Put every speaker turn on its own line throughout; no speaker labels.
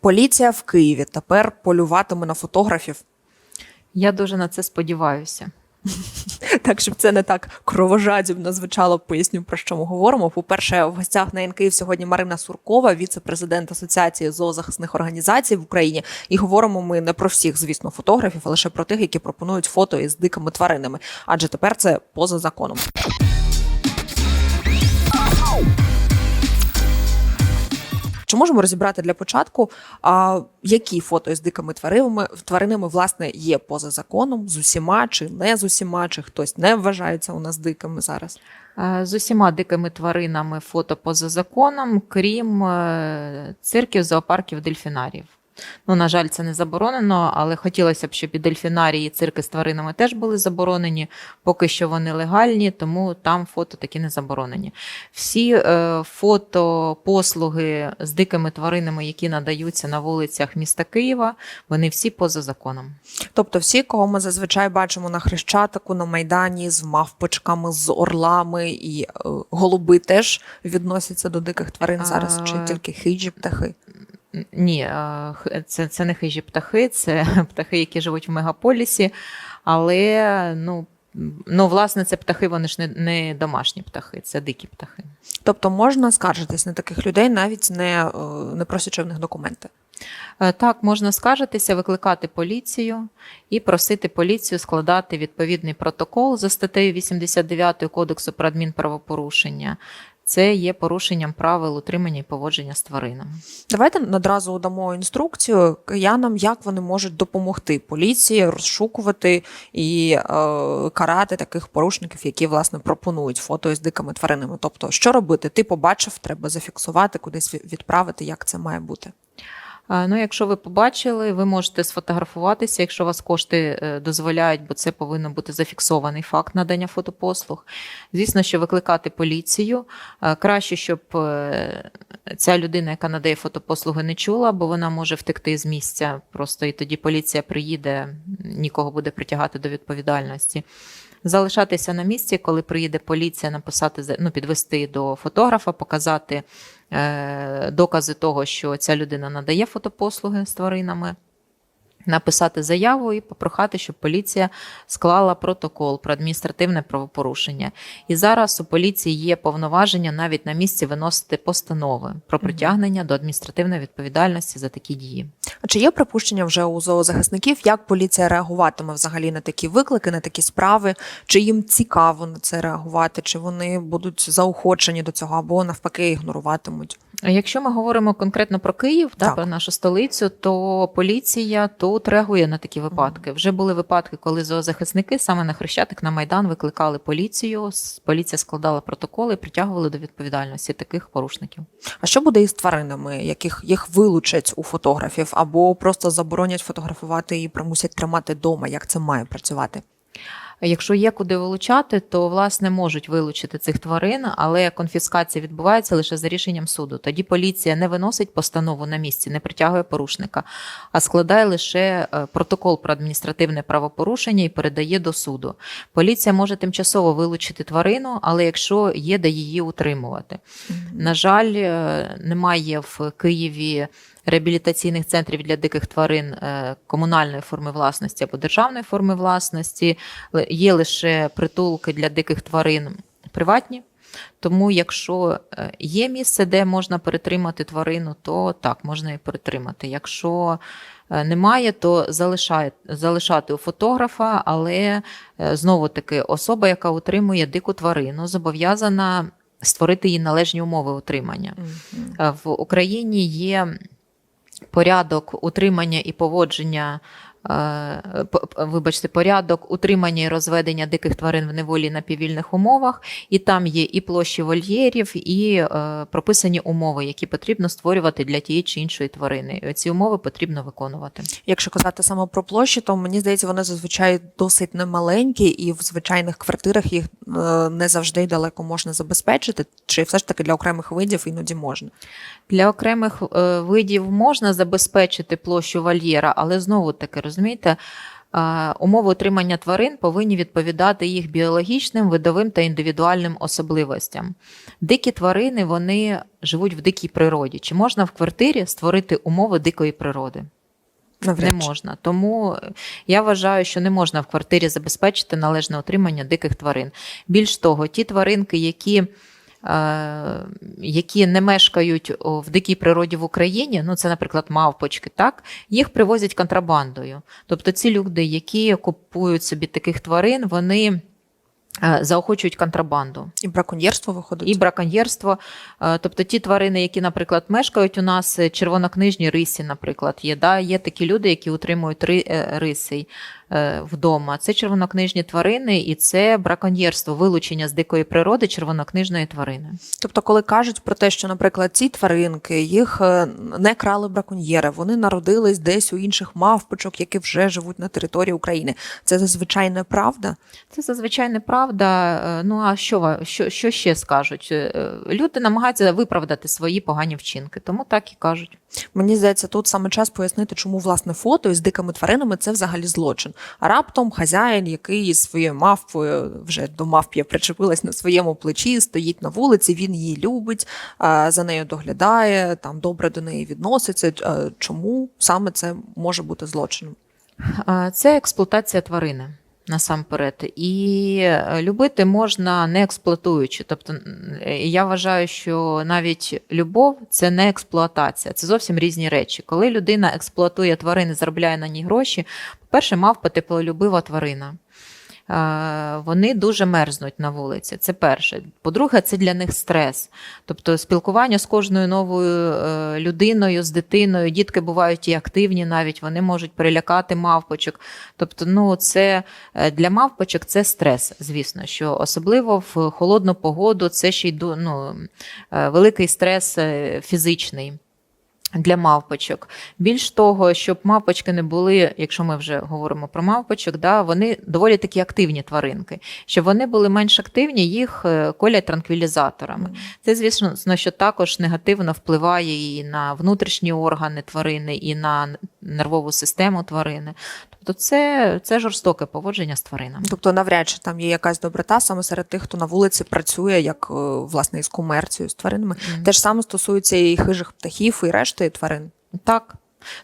Поліція в Києві тепер полюватиме на фотографів.
Я дуже на це сподіваюся.
Так, щоб це не так кровожадібно звучало, поясню про що ми говоримо. По-перше, в гостях на НКІВ сьогодні Марина Суркова, віце-президент Асоціації зоозахисних організацій в Україні. І говоримо ми не про всіх, звісно, фотографів, а лише про тих, які пропонують фото із дикими тваринами. Адже тепер це поза законом. Чи можемо розібрати для початку, а, які фото з дикими тваринами, тваринами власне є поза законом, з усіма чи не з усіма, чи хтось не вважається у нас дикими зараз?
Е, З усіма дикими тваринами фото поза законом, крім е, цирків, зоопарків, дельфінарів. Ну, на жаль, це не заборонено, але хотілося б, щоб і дельфінарії, і цирки з тваринами теж були заборонені. Поки що вони легальні, тому там фото такі не заборонені. Всі е, фото, послуги з дикими тваринами, які надаються на вулицях міста Києва, вони всі поза законом.
Тобто, всі, кого ми зазвичай бачимо на хрещатику, на майдані з мавпочками, з орлами і е, голуби теж відносяться до диких тварин зараз, чи тільки хижі птахи?
Ні, е, це, це не хижі птахи, це птахи, які живуть в мегаполісі, але ну, ну, власне, це птахи, вони ж не, не домашні птахи, це дикі птахи.
Тобто можна скаржитись на таких людей, навіть не, е, не просячи в них документи.
Е, Так, можна скаржитися, викликати поліцію і просити поліцію складати відповідний протокол за статтею 89 Кодексу про адмінправопорушення. Це є порушенням правил утримання і поводження з тваринами.
Давайте одразу дамо інструкцію киянам, як вони можуть допомогти поліції розшукувати і е, карати таких порушників, які власне пропонують фото із дикими тваринами. Тобто, що робити? Ти побачив, треба зафіксувати, кудись відправити, як це має бути.
Ну, якщо ви побачили, ви можете сфотографуватися, якщо вас кошти е, дозволяють, бо це повинен бути зафіксований факт надання фотопослуг. Звісно, що викликати поліцію. Е, Краще, щоб е, ця людина, яка надає фотопослуги, не чула, бо вона може втекти з місця. Просто і тоді поліція приїде, нікого буде притягати до відповідальності. Залишатися на місці, коли приїде поліція, написати ну, підвести до фотографа, показати докази того, що ця людина надає фотопослуги з тваринами. Написати заяву і попрохати, щоб поліція склала протокол про адміністративне правопорушення. І зараз у поліції є повноваження навіть на місці виносити постанови про притягнення до адміністративної відповідальності за такі дії.
А чи є припущення вже у зоозахисників, як поліція реагуватиме взагалі на такі виклики, на такі справи? Чи їм цікаво на це реагувати? Чи вони будуть заохочені до цього або навпаки ігноруватимуть?
Якщо ми говоримо конкретно про Київ, та про нашу столицю, то поліція тут реагує на такі випадки. Вже були випадки, коли зоозахисники саме на Хрещатик на Майдан викликали поліцію. Поліція складала протоколи, і притягували до відповідальності таких порушників.
А що буде із тваринами, яких їх вилучать у фотографів, або просто заборонять фотографувати і примусять тримати вдома? Як це має працювати?
Якщо є куди вилучати, то власне можуть вилучити цих тварин, але конфіскація відбувається лише за рішенням суду. Тоді поліція не виносить постанову на місці, не притягує порушника, а складає лише е, протокол про адміністративне правопорушення і передає до суду. Поліція може тимчасово вилучити тварину, але якщо є де її утримувати. На жаль, е, немає в Києві реабілітаційних центрів для диких тварин е, комунальної форми власності або державної форми власності. Є лише притулки для диких тварин приватні. Тому, якщо е, є місце, де можна перетримати тварину, то так, можна і перетримати. Якщо е, немає, то залишає, залишати у фотографа, але е, знову таки особа, яка утримує дику тварину, зобов'язана створити їй належні умови утримання. Е, В Україні є порядок утримання і поводження. Вибачте, порядок утримання і розведення диких тварин в неволі на піввільних умовах, і там є і площі вольєрів, і е, прописані умови, які потрібно створювати для тієї чи іншої тварини. І ці умови потрібно виконувати.
Якщо казати саме про площі, то мені здається, вони зазвичай досить немаленькі, і в звичайних квартирах їх е, не завжди далеко можна забезпечити. Чи все ж таки для окремих видів іноді можна?
Для окремих е, видів можна забезпечити площу вольєра, але знову таки розумієте, Е, Умови утримання тварин повинні відповідати їх біологічним, видовим та індивідуальним особливостям. Дикі тварини вони живуть в дикій природі. Чи можна в квартирі створити умови дикої природи?
Навряд
Не можна. Тому я вважаю, що не можна в квартирі забезпечити належне утримання диких тварин. Більш того, ті тваринки, які, які не мешкають в дикій природі в Україні, ну це, наприклад, мавпочки, так, їх привозять контрабандою. Тобто ці люди, які купують собі таких тварин, вони. е, Заохочують контрабанду
І браконьєрство виходить.
і браконьєрство. Е, Тобто ті тварини, які, наприклад, мешкають у нас, е, червонокнижні риси, наприклад, є. Да? Є такі люди, які утримують ри, е, риси е, вдома. Це червонокнижні тварини, і це браконьєрство, вилучення з дикої природи червонокнижної тварини.
Тобто, коли кажуть про те, що, наприклад, ці тваринки їх е, не крали браконьєри, вони народились десь у інших мавпочок, які вже живуть на території України. Це зазвичай неправда.
Це зазвичай неправда. Е, Ну а що, що, що ще скажуть? Е, Люди намагаються виправдати свої погані вчинки, тому так і кажуть.
Мені здається, тут саме час пояснити, чому власне фото із дикими тваринами це взагалі злочин. А раптом хазяїн, який своєю мавпою вже до мавп'я причепилась на своєму плечі, стоїть на вулиці, він її любить, за нею доглядає, там добре до неї відноситься. Чому саме це може бути злочином?
Це експлуатація тварини. Насамперед, і е, любити можна не експлуатуючи. Тобто е, я вважаю, що навіть любов це не експлуатація, це зовсім різні речі. Коли людина експлуатує тварини, заробляє на ній гроші, по-перше, мавпа теплолюбива тварина. Вони дуже мерзнуть на вулиці. Це перше. По-друге, це для них стрес. Тобто спілкування з кожною новою е, людиною, з дитиною. Дітки бувають і активні, навіть вони можуть перелякати мавпочок. Тобто, ну це е, для мавпочок це стрес, звісно, що особливо в холодну погоду це ще й ну, е, великий стрес фізичний. Для мавпочок. Більш того, щоб мавпочки не були, якщо ми вже говоримо про мавпочок, да, вони доволі такі активні тваринки. Щоб вони були менш активні, їх е, колять транквілізаторами. Це, звісно, що також негативно впливає і на внутрішні органи тварини, і на нервову систему тварини. Тобто це, це жорстоке поводження з тваринами.
Тобто, навряд чи там є якась доброта саме серед тих, хто на вулиці працює, як е, власне із комерцією з тваринами.
Мгм.
Те ж саме стосується і хижих птахів, і решти тварин.
Так.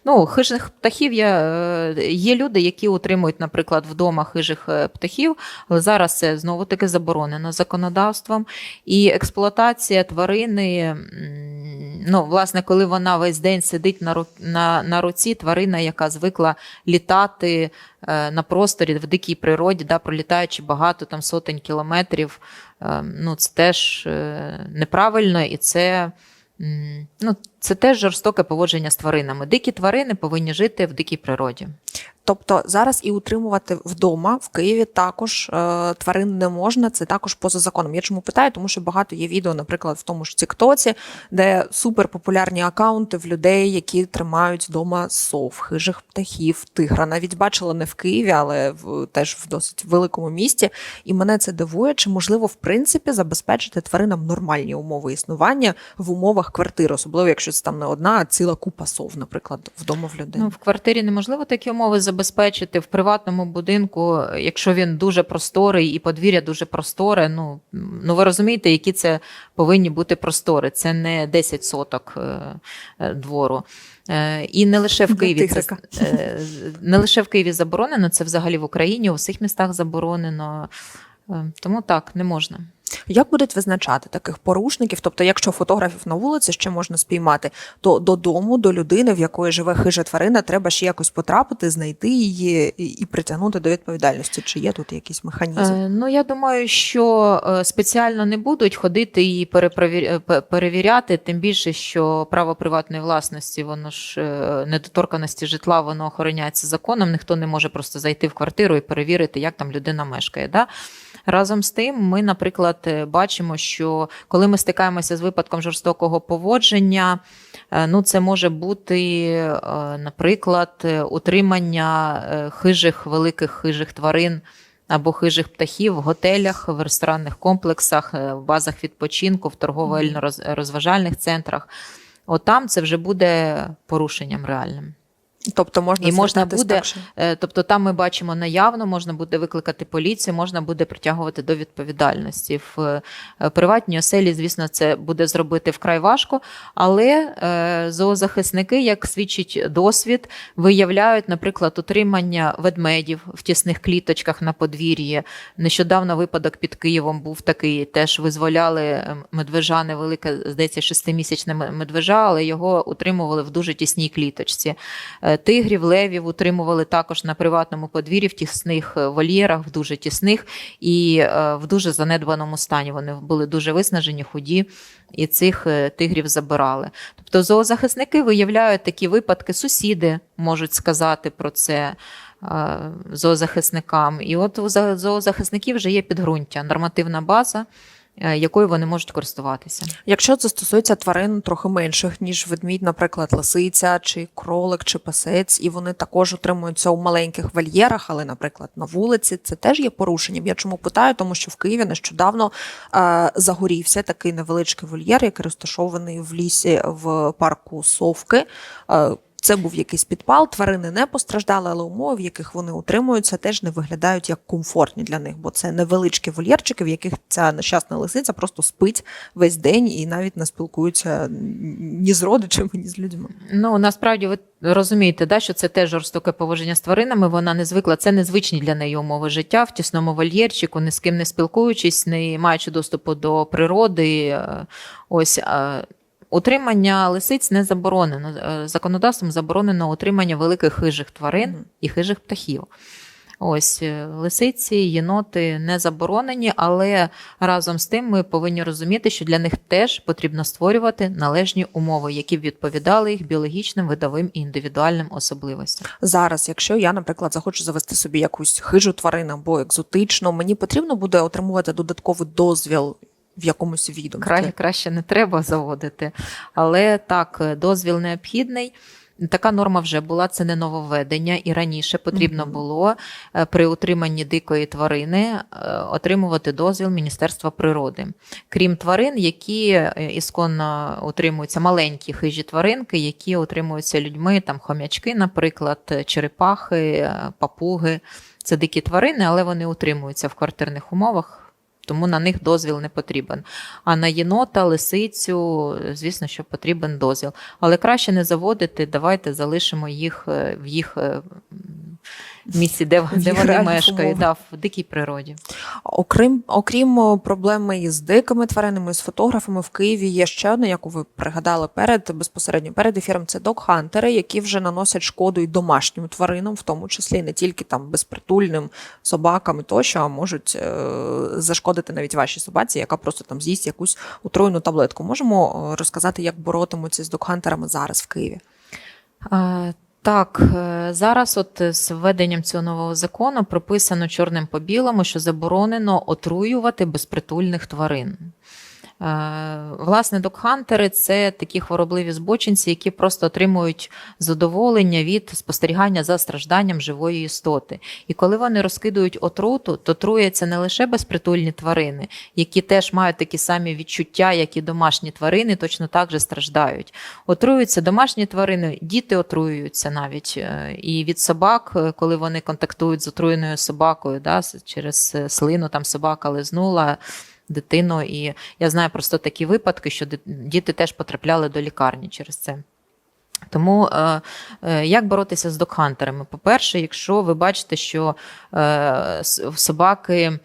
Ну, хижих птахів є, е, є люди, які утримують, наприклад, вдома хижих е, птахів, але зараз це знову таки заборонено законодавством. І експлуатація тварини, ну, власне, коли вона весь день сидить на, на, на руці, тварина, яка звикла літати е, на просторі в дикій природі, да, пролітаючи багато там сотень кілометрів, е, ну, це теж неправильно і це. Ну, це теж жорстоке поводження з тваринами. Дикі тварини повинні жити в дикій природі.
Тобто зараз і утримувати вдома в Києві також е, тварин не можна, це також поза законом. Я чому питаю, тому що багато є відео, наприклад, в тому ж Тіктоці, де суперпопулярні акаунти в людей, які тримають вдома сов, хижих птахів, тигра. Навіть бачила не в Києві, але в теж в досить великому місті. І мене це дивує, чи можливо в принципі забезпечити тваринам нормальні умови існування в умовах квартири, особливо якщо це там не одна, а ціла купа сов, наприклад, вдома в людей.
Ну, в квартирі неможливо такі умови забезпечити. В приватному будинку, якщо він дуже просторий і подвір'я дуже просторе, ну, ну ви розумієте, які це повинні бути простори. Це не 10 соток е, е, двору. Е, І не лише в Києві це не лише в Києві заборонено, це взагалі в Україні, у всіх містах заборонено. Тому так, не можна.
Як будуть визначати таких порушників? Тобто, якщо фотографів на вулиці ще можна спіймати, то додому, до людини, в якої живе хижа тварина, треба ще якось потрапити, знайти її і, притягнути до відповідальності. Чи є тут якийсь механізм?
Е, Ну, я думаю, що е, спеціально не будуть ходити і е, перевіряти, тим більше, що право приватної власності, воно ж е, недоторканості житла, воно охороняється законом. Ніхто не може просто зайти в квартиру і перевірити, як там людина мешкає. Да? Разом з тим, ми, наприклад, е, бачимо, що коли ми стикаємося з випадком жорстокого поводження, е, ну це може бути, е, наприклад, утримання хижих, великих хижих тварин або хижих птахів в готелях, в ресторанних комплексах, в базах відпочинку, в торговельно-розважальних центрах. От там це вже буде порушенням реальним.
Тобто можна
І можна буде- Е, Тобто там ми бачимо наявно, можна буде викликати поліцію, можна буде притягувати до відповідальності. В е, приватній оселі, звісно, це буде зробити вкрай важко, але е, зоозахисники, як свідчить досвід, виявляють, наприклад, утримання ведмедів в тісних кліточках на подвір'ї. Нещодавно випадок під Києвом був такий. Теж визволяли медвежа, невелике, здається, шестимісячне медвежа, але його утримували в дуже тісній кліточці. Тигрів, левів утримували також на приватному подвір'ї в тісних е, вольєрах, в дуже тісних і е, в дуже занедбаному стані. Вони були дуже виснажені, худі, і цих е, тигрів забирали. Тобто зоозахисники виявляють такі випадки, сусіди можуть сказати про це. Зоозахисникам, і от у зоозахисників вже є підґрунтя, нормативна база, якою вони можуть користуватися.
Якщо це стосується тварин трохи менших, ніж ведмідь, наприклад, лисиця, чи кролик, чи пасець, і вони також утримуються у маленьких вольєрах, але, наприклад, на вулиці, це теж є порушенням. Я чому питаю? Тому що в Києві нещодавно е, загорівся такий невеличкий вольєр, який розташований в лісі в парку Совки. Е, це був якийсь підпал, тварини не постраждали, але умови, в яких вони утримуються, теж не виглядають як комфортні для них, бо це невеличкі вольєрчики, в яких ця нещасна лисиця просто спить весь день і навіть не спілкується ні з родичами, ні з людьми.
Ну насправді ви розумієте, да, що це теж жорстоке поводження з тваринами. Вона не звикла. Це незвичні для неї умови життя в тісному вольєрчику, ні з ким не спілкуючись, не маючи доступу до природи. Е, Ось утримання лисиць не заборонено. Е, Законодавством заборонено утримання великих хижих тварин і хижих птахів. Ось е, лисиці, єноти не заборонені, але разом з тим ми повинні розуміти, що для них теж потрібно створювати належні умови, які б відповідали їх біологічним, видовим і індивідуальним особливостям.
Зараз, якщо я, наприклад, захочу завести собі якусь хижу тварину або екзотичну, мені потрібно буде отримувати додатковий дозвіл в якомусь відомстві.
Край, краще не треба заводити, але так, е, дозвіл необхідний. Така норма вже була, це не нововведення, і раніше потрібно було е, при утриманні дикої тварини е, отримувати дозвіл Міністерства природи. Крім тварин, які ісконно утримуються маленькі хижі тваринки, які утримуються людьми, там хомячки, наприклад, черепахи, папуги. Це дикі тварини, але вони утримуються в квартирних умовах. Тому на них дозвіл не потрібен. А на єнота, лисицю, звісно, що потрібен дозвіл. Але краще не заводити, давайте залишимо їх е, в їх е, місці, де, де вони мешкають, да, в дикій природі.
Окрім, окрім проблеми із дикими тваринами, з фотографами в Києві є ще одна, яку ви пригадали перед безпосередньо перед ефіром. Це док-хантери, які вже наносять шкоду і домашнім тваринам, в тому числі не тільки там безпритульним собакам і тощо, а можуть е, зашкодити навіть вашій собаці, яка просто там з'їсть якусь отруйну таблетку. Можемо е, розказати, як боротимуться з док-хантерами зараз в Києві?
Так, е, зараз, от з введенням цього нового закону, прописано чорним по білому, що заборонено отруювати безпритульних тварин. Е, Власне, докхантери це такі хворобливі збочинці, які просто отримують задоволення від спостерігання за стражданням живої істоти. І коли вони розкидують отруту, то труяться не лише безпритульні тварини, які теж мають такі самі відчуття, як і домашні тварини, точно так же страждають. Отруються домашні тварини, діти отруюються навіть. Е, І від собак, е, коли вони контактують з отруєною собакою, да, через слину там собака лизнула дитину. І я знаю просто такі випадки, що діти теж потрапляли до лікарні через це. Тому е, е, як боротися з докхантерами? По-перше, якщо ви бачите, що е, собаки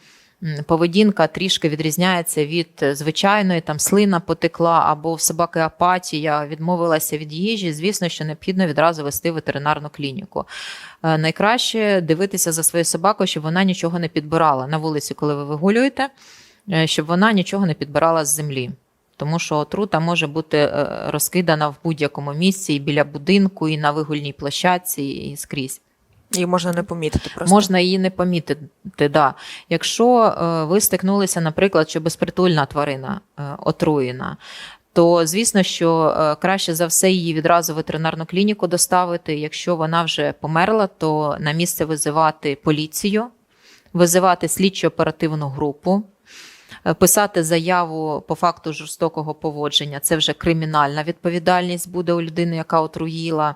поведінка трішки відрізняється від звичайної, там слина потекла, або в собаки апатія відмовилася від їжі, звісно, що необхідно відразу вести ветеринарну клініку. Найкраще дивитися за своєю собакою, щоб вона нічого не підбирала на вулиці, коли ви вигулюєте, щоб вона нічого не підбирала з землі. Тому що отрута може бути е, розкидана в будь-якому місці, і біля будинку, і на вигульній площадці, і скрізь.
Її можна не помітити просто.
Можна її не помітити. Да. Якщо е, ви стикнулися, наприклад, що безпритульна тварина е, отруєна, то звісно, що е, краще за все її відразу в ветеринарну клініку доставити. Якщо вона вже померла, то на місце визивати поліцію, визивати слідчо оперативну групу. Е, Писати заяву по факту жорстокого поводження це вже кримінальна відповідальність буде у людини, яка отруїла.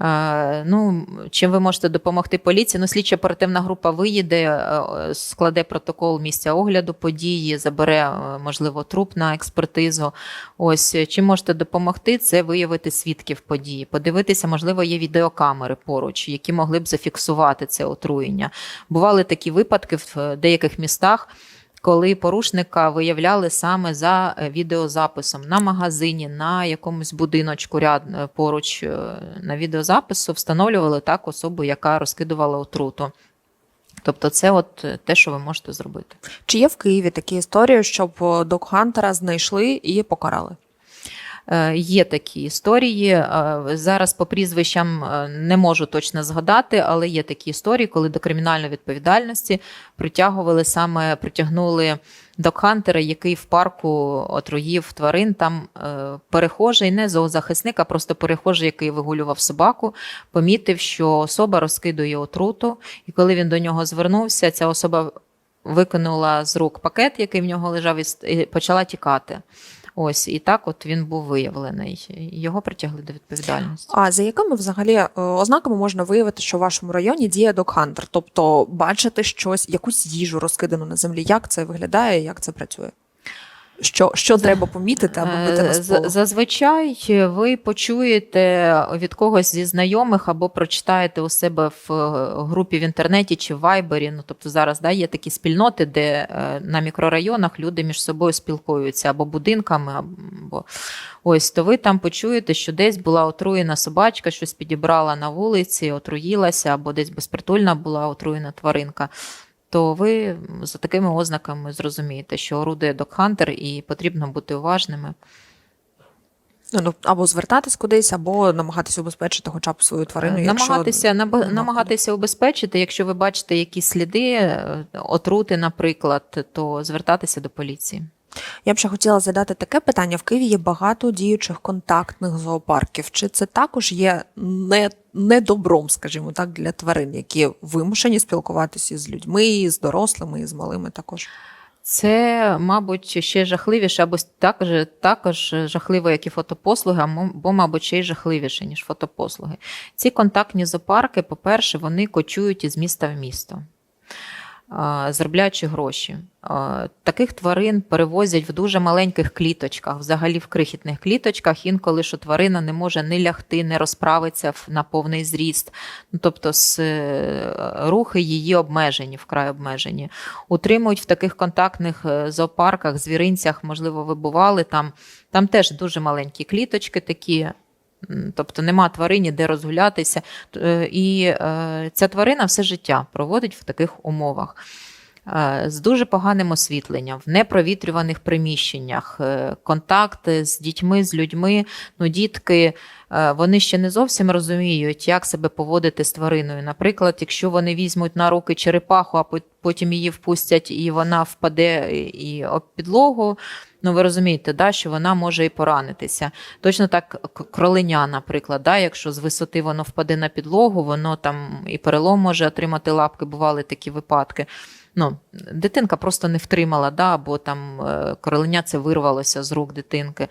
Е, Ну, чим ви можете допомогти поліції? Ну, слідча оперативна група виїде, е, складе протокол місця огляду події, забере, можливо, труп на експертизу. Ось чим можете допомогти, це виявити свідків події, подивитися, можливо, є відеокамери поруч, які могли б зафіксувати це отруєння. Бували такі випадки в деяких містах. Коли порушника виявляли саме за е, відеозаписом на магазині, на якомусь будиночку ряд е, поруч е, на відеозапису, встановлювали так особу, яка розкидувала отруту. Тобто, це от те, що ви можете зробити.
Чи є в Києві такі історії, щоб докхантера знайшли і покарали?
Е, Є такі історії. Е, Зараз по прізвищам е, не можу точно згадати, але є такі історії, коли до кримінальної відповідальності притягували саме притягнули докхантера, який в парку отруїв тварин. Там перехожий, не зоозахисник, а просто перехожий, який вигулював собаку, помітив, що особа розкидує отруту, і коли він до нього звернувся, ця особа викинула з рук пакет, який в нього лежав, і почала тікати. Ось і так, от він був виявлений. Його притягли до відповідальності.
А за якими взагалі е, ознаками можна виявити, що в вашому районі діє док-хантер? Тобто бачити щось, якусь їжу розкидану на землі? Як це виглядає, як це працює? Що, що треба помітити, аби бити на сполох?
Зазвичай ви почуєте від когось зі знайомих або прочитаєте у себе в е, групі в інтернеті чи в Вайбері. Ну тобто зараз да, є такі спільноти, де е, на мікрорайонах люди між собою спілкуються або будинками, або ось то ви там почуєте, що десь була отруєна собачка, щось підібрала на вулиці, отруїлася, або десь безпритульна була отруєна тваринка. То ви за такими ознаками зрозумієте, що орудує докхантер і потрібно бути уважними.
Ну, або звертатись кудись, або намагатися убезпечити хоча б свою тварину. якщо-
намагатися, наба- намагатися убезпечити, якщо ви бачите якісь сліди, е, отрути, наприклад, то звертатися до поліції.
Я б ще хотіла задати таке питання: в Києві є багато діючих контактних зоопарків. Чи це також є не, не добром, скажімо так, для тварин, які вимушені спілкуватися з людьми, з дорослими, і з малими також?
Це, мабуть, ще жахливіше, або також, також жахливо, як і фотопослуги, або, мабуть, ще й жахливіше, ніж фотопослуги. Ці контактні зоопарки, по-перше, вони кочують із міста в місто. Заробляючи гроші. Таких тварин перевозять в дуже маленьких кліточках, взагалі в крихітних кліточках, інколи що тварина не може не лягти, не розправитися на повний зріст. Ну, тобто з, е, рухи її обмежені, вкрай обмежені. Утримують в таких контактних е, зоопарках, звіринцях, можливо, ви бували там. Там теж дуже маленькі кліточки такі. Тобто нема тварині, де розгулятися. Е, І е, ця тварина все життя проводить в таких умовах. Е, З дуже поганим освітленням, в непровітрюваних приміщеннях, контакти з дітьми, з людьми. Ну, дітки вони ще не зовсім розуміють, як себе поводити з твариною. Наприклад, якщо вони візьмуть на руки черепаху, а пот- потім її впустять, і вона впаде і об підлогу. Ну, ви розумієте, да, що вона може і поранитися. Точно так к- кроленя, наприклад, да, якщо з висоти воно впаде на підлогу, воно там і перелом може отримати лапки, бували такі випадки. Ну, дитинка просто не втримала, да, або там е, кроленя це вирвалося з рук дитинки.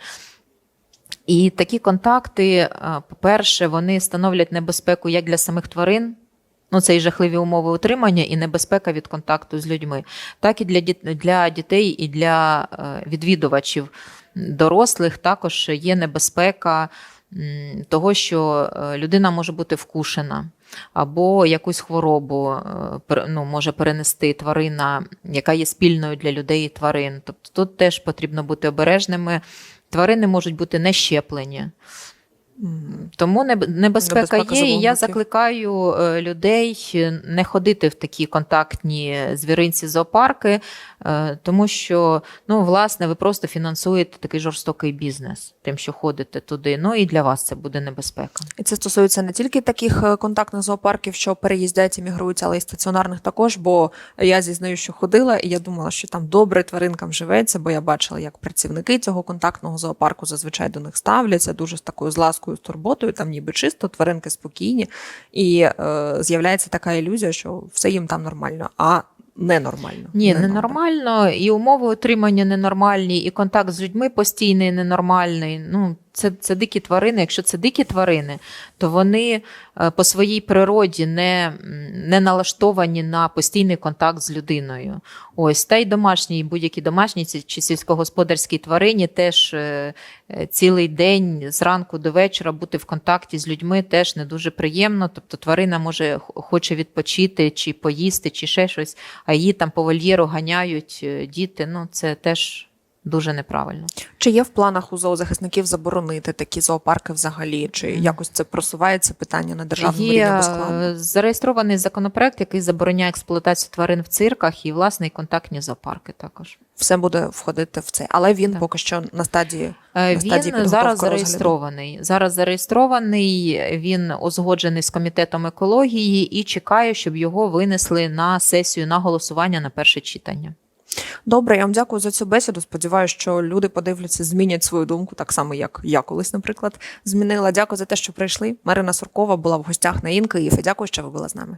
І такі контакти, е, по-перше, вони становлять небезпеку як для самих тварин. Ну, це і жахливі умови утримання, і небезпека від контакту з людьми, так і для, для дітей, і для е, відвідувачів дорослих також є небезпека того, що е, людина може бути вкушена, або якусь хворобу е, ну, може перенести тварина, яка є спільною для людей і тварин. Тобто тут теж потрібно бути обережними. Тварини можуть бути не щеплені. Тому небезпека,
Небезпека
є, і я закликаю е, людей не ходити в такі контактні звіринці зоопарки, е, тому що ну, власне, ви просто фінансуєте такий жорстокий бізнес, тим, що ходите туди. Ну і для вас це буде небезпека.
І це стосується не тільки таких е, контактних зоопарків, що переїздять і мігрують, але й стаціонарних також. Бо я зізнаю, що ходила, і я думала, що там добре тваринкам живеться, бо я бачила, як працівники цього контактного зоопарку зазвичай до них ставляться дуже з такою з ласкою, з турботою. Там ніби чисто, тваринки спокійні, і е, з'являється така ілюзія, що все їм там нормально, а ненормально.
Ні,
ненормально.
ненормально, і умови отримання ненормальні, і контакт з людьми постійний ненормальний. Ну, це, це дикі тварини. Якщо це дикі тварини, то вони е, по своїй природі не, не налаштовані на постійний контакт з людиною. Ось та й домашній, будь-якій домашній ці- чи сільськогосподарській тварині теж е, е, цілий день зранку до вечора бути в контакті з людьми теж не дуже приємно. Тобто тварина може хоче відпочити чи поїсти, чи ще щось, а її там по вольєру ганяють діти. Ну це теж дуже неправильно.
Чи є в планах у зоозахисників заборонити такі зоопарки взагалі? Чи якось це просувається питання на державному рівні безкладно?
е, зареєстрований законопроект, який забороняє експлуатацію тварин в цирках і власне і контактні зоопарки також.
Все буде входити в це, але він
Так.
поки що на стадії
Е,
На стадії
Він
підготовки
зараз
розгляду.
зареєстрований. Зараз зареєстрований. Він узгоджений з комітетом екології і чекає, щоб його винесли на сесію на голосування на перше читання.
Добре, я вам дякую за цю бесіду. Сподіваюся, що люди подивляться, змінять свою думку, так само як я колись, наприклад, змінила. Дякую за те, що прийшли. Марина Суркова була в гостях на Інки. Дякую, що ви були з нами.